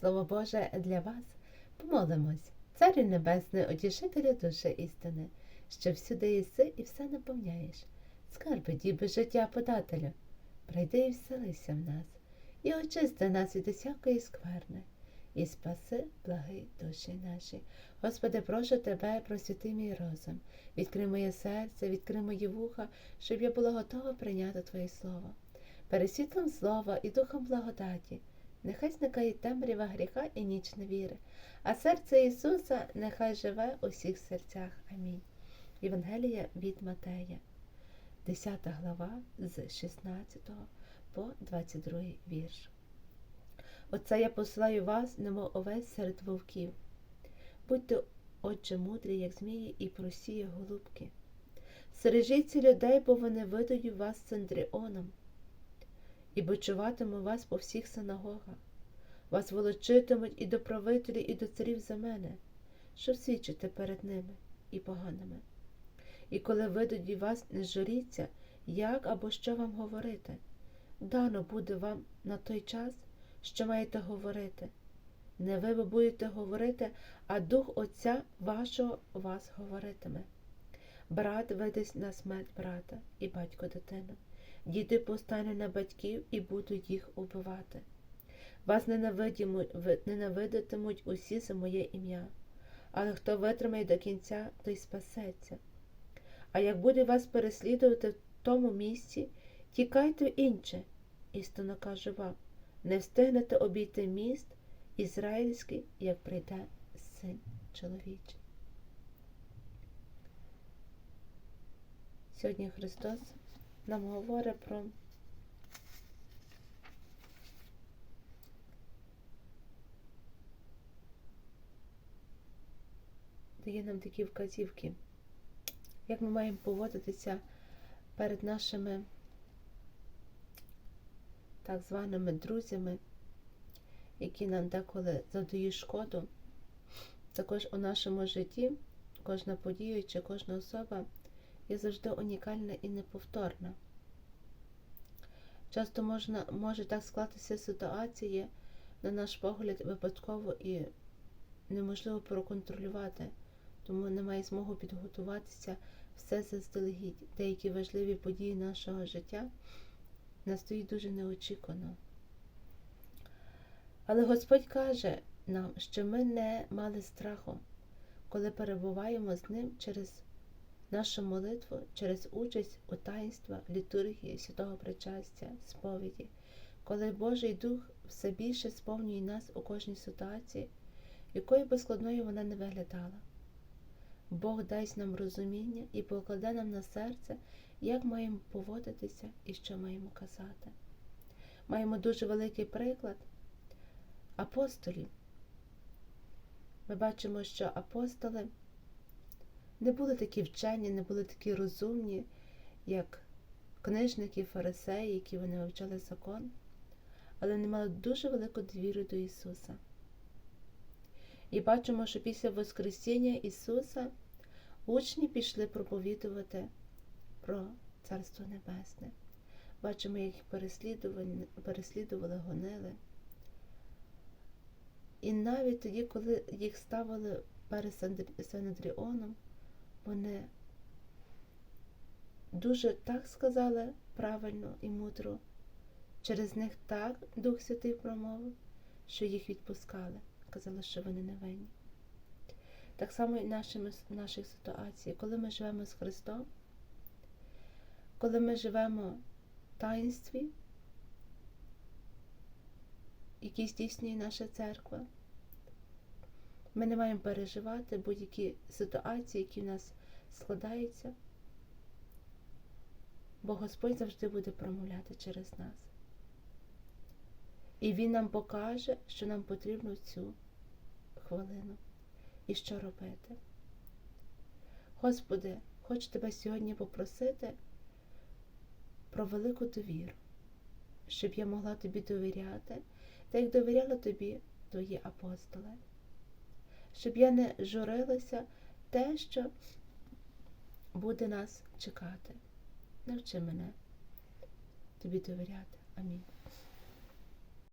Слово Боже для вас. Помолимось, Царю Небесний, утішителю душі істини, що всюди єси і все наповняєш. Скарби діби життя подателю, прийди і вселися в нас, і очисти нас від усякої скверни, і спаси, благи душі наші. Господи, прошу тебе, просвіти мій розум, відкрий моє серце, відкрий мої вуха, щоб я була готова прийняти Твоє Слово. Перед світлом слова і духом благодаті, нехай зникає темрява гріха і ніч невіри, а серце Ісуса нехай живе у всіх серцях. Амінь. Євангелія від Матея, 10 глава з 16 по 22 вірш. Оце я посилаю вас, немов овець серед вовків. Будьте, отже, мудрі, як змії, і прості, як голубки. Стережіться людей, бо вони видають вас цендріоном, і бичуватимуть вас по всіх синагогах. Вас волочитимуть і до правителів, і до царів за мене, що свідчите перед ними і поганими. І коли видадуть вас, не журіться, як або що вам говорити. Дано буде вам на той час, що маєте говорити. Не ви будете говорити, а Дух Отця вашого вас говоритиме. Брат видасть на смерть брата і батько дитину. Діти постануть на батьків і будуть їх убивати. Вас ненавидитимуть усі за моє ім'я, але хто витримає до кінця, той спасеться. А як буде вас переслідувати в тому місці, тікайте в інше, істинно кажу вам, не встигнете обійти міст ізраїльський, як прийде син чоловічий. Сьогодні Христос нам говорить про дає нам такі вказівки, як ми маємо поводитися перед нашими так званими друзями, які нам деколи задають шкоду. Також у нашому житті кожна подія чи кожна особа є завжди унікальна і неповторна. Часто можна, може так склатися ситуації, на наш погляд, випадково і неможливо проконтролювати, тому немає змоги підготуватися все заздалегідь. Деякі важливі події нашого життя настають дуже неочікувано. Але Господь каже нам, що ми не мали страху, коли перебуваємо з ним через нашу молитву, через участь у таїнства, літургії, святого причастя, сповіді, коли Божий Дух все більше сповнює нас у кожній ситуації, якою би складною вона не виглядала. Бог дасть нам розуміння і покладе нам на серце, як маємо поводитися і що маємо казати. Маємо дуже великий приклад апостолів. Ми бачимо, що апостоли не були такі вчені, не були такі розумні, як книжники, фарисеї, які вони вивчали закон, але вони мали дуже велику довіру до Ісуса. І бачимо, що після Воскресіння Ісуса учні пішли проповідувати про Царство Небесне. Бачимо, як їх переслідували, переслідували, гонили. І навіть тоді, коли їх ставили перед Синедріоном, вони дуже так сказали правильно і мудро. Через них так Дух Святий промовив, що їх відпускали. Казали, що вони не винні. Так само і в нашій ситуації, коли ми живемо з Христом, коли ми живемо в таїнстві, які здійснює наша церква, ми не маємо переживати будь-які ситуації, які в нас складаються, бо Господь завжди буде промовляти через нас. І Він нам покаже, що нам потрібно цю хвилину і що робити. Господи, хочу тебе сьогодні попросити про велику довіру, щоб я могла тобі довіряти, так як довіряла тобі твої апостоли, щоб я не журилася те, що буде нас чекати. Навчи мене тобі довіряти. Амінь.